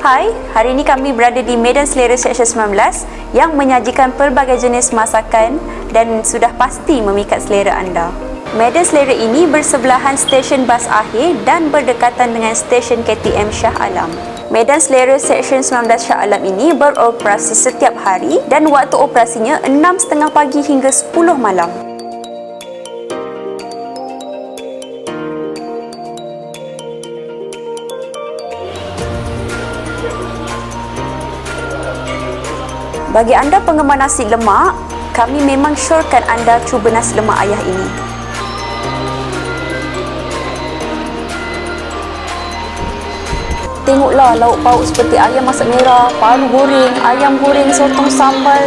Hai, hari ini kami berada di Medan Selera Seksyen 19 yang menyajikan pelbagai jenis masakan dan sudah pasti memikat selera anda. Medan Selera ini bersebelahan stesen bas akhir dan berdekatan dengan stesen KTM Shah Alam. Medan Selera Seksyen 19 Shah Alam ini beroperasi setiap hari dan waktu operasinya 6.30 pagi hingga 10 malam. Bagi anda penggemar nasi lemak, kami memang syorkan anda cuba nasi lemak ayah ini. Tengoklah lauk pauk seperti ayam masak merah, paru goreng, ayam goreng, sotong sambal,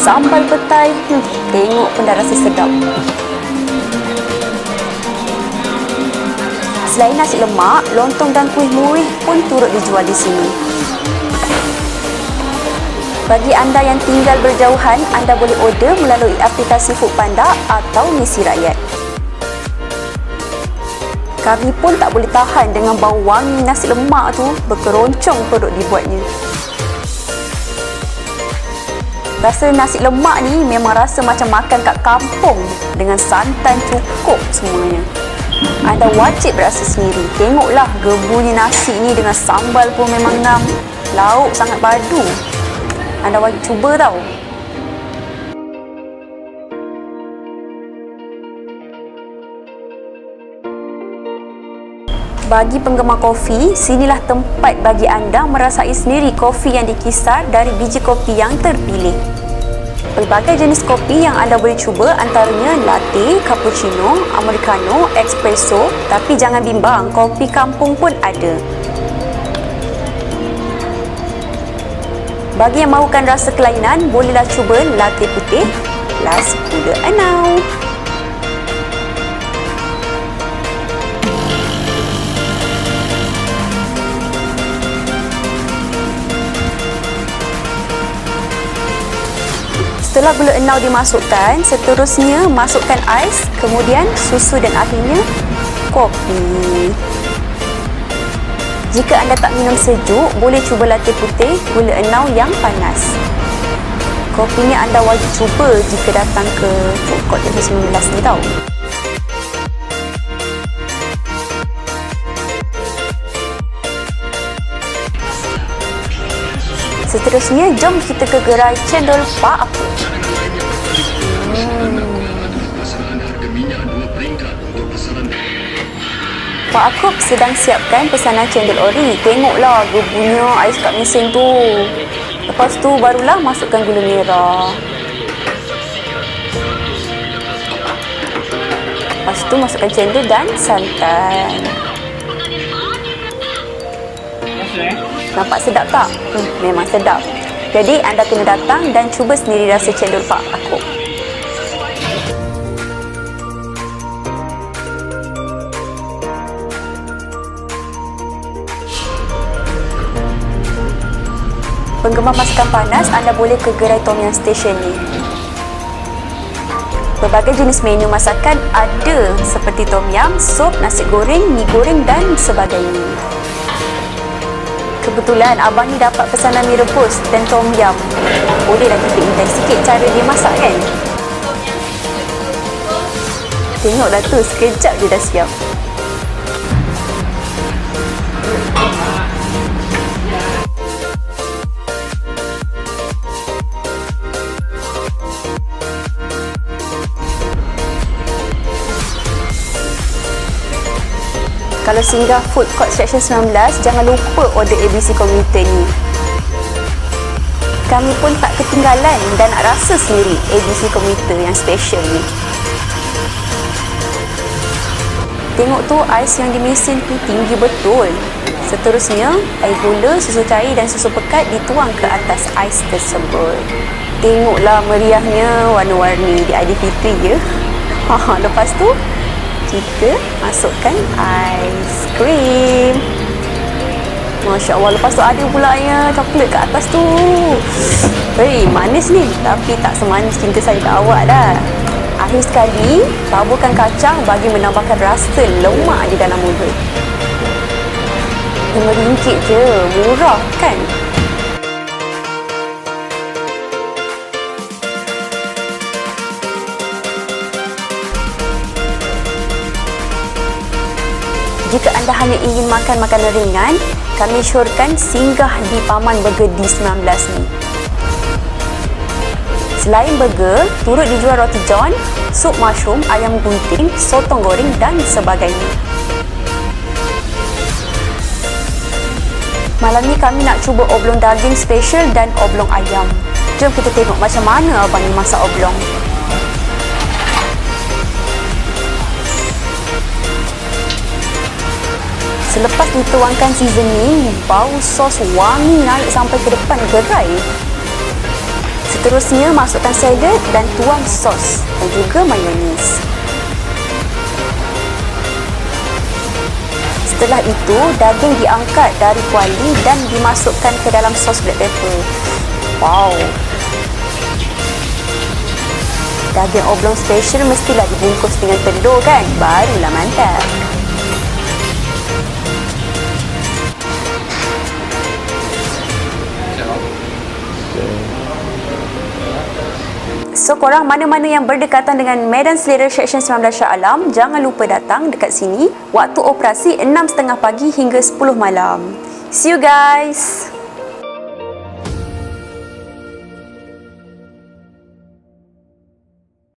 sambal petai. Hmm, tengok pun dah rasa sedap. Selain nasi lemak, lontong dan kuih muih pun turut dijual di sini. Bagi anda yang tinggal berjauhan, anda boleh order melalui aplikasi Foodpanda atau Misi Rakyat. Kami pun tak boleh tahan dengan bau wangi nasi lemak tu berkeroncong perut dibuatnya. Rasa nasi lemak ni memang rasa macam makan kat kampung dengan santan cukup semuanya. Anda wajib berasa sendiri. Tengoklah gebunya nasi ni dengan sambal pun memang ngam. Lauk sangat padu. Anda wajib cuba tau. Bagi penggemar kopi, sinilah tempat bagi anda merasai sendiri kopi yang dikisar dari biji kopi yang terpilih. Pelbagai jenis kopi yang anda boleh cuba antaranya latte, cappuccino, americano, espresso tapi jangan bimbang, kopi kampung pun ada. Bagi yang mahukan rasa kelainan, bolehlah cuba latte putih plus gula anau. Setelah gula enau dimasukkan, seterusnya masukkan ais, kemudian susu dan akhirnya kopi. Jika anda tak minum sejuk, boleh cuba latte putih gula enau yang panas. Kopinya anda wajib cuba jika datang ke food court Jasa 19 ni tau. Seterusnya, jom kita ke gerai cendol Pak Aku. Pak Akub sedang siapkan pesanan cendol ori. Tengoklah gebunya ais kat mesin tu. Lepas tu barulah masukkan gula merah. Lepas tu masukkan cendol dan santan. Nampak sedap tak? Hmm, memang sedap. Jadi anda kena datang dan cuba sendiri rasa cendol Pak Akub. Penggemar masakan panas, anda boleh ke gerai Tom Yum Station ni. Berbagai jenis menu masakan ada seperti tom yum, sup, nasi goreng, mi goreng dan sebagainya. Kebetulan abang ni dapat pesanan mi rebus dan tom yum. Bolehlah kita intai sikit cara dia masak kan? Tengoklah tu, sekejap je dah siap. Kalau singgah Food Court Section 19, jangan lupa order ABC Commuter ni. Kami pun tak ketinggalan dan nak rasa sendiri ABC Commuter yang special ni. Tengok tu ais yang di mesin tu tinggi betul. Seterusnya, air gula, susu cair dan susu pekat dituang ke atas ais tersebut. Tengoklah meriahnya warna-warni di IDP3 ya. Lepas tu, kita masukkan aiskrim. Masya Allah, lepas tu ada pula ya coklat kat atas tu. Hei, manis ni. Tapi tak semanis cinta saya ke awak dah. Akhir sekali, taburkan kacang bagi menambahkan rasa lemak di dalam mulut. RM5 je. Murah kan? Jika anda hanya ingin makan makanan ringan, kami syorkan singgah di Paman Burger D19 ni. Selain burger, turut dijual roti john, sup mushroom, ayam gunting, sotong goreng dan sebagainya. Malam ni kami nak cuba oblong daging special dan oblong ayam. Jom kita tengok macam mana abang ni masak oblong. Selepas dituangkan seasoning, bau sos wangi naik sampai ke depan gerai. Seterusnya, masukkan salad dan tuang sos dan juga mayonis. Setelah itu, daging diangkat dari kuali dan dimasukkan ke dalam sos black pepper. Wow! Daging oblong special mestilah dibungkus dengan telur kan? Barulah mantap. So korang mana-mana yang berdekatan dengan Medan Selera Section 19 Shah Alam Jangan lupa datang dekat sini Waktu operasi 6.30 pagi hingga 10 malam. See you guys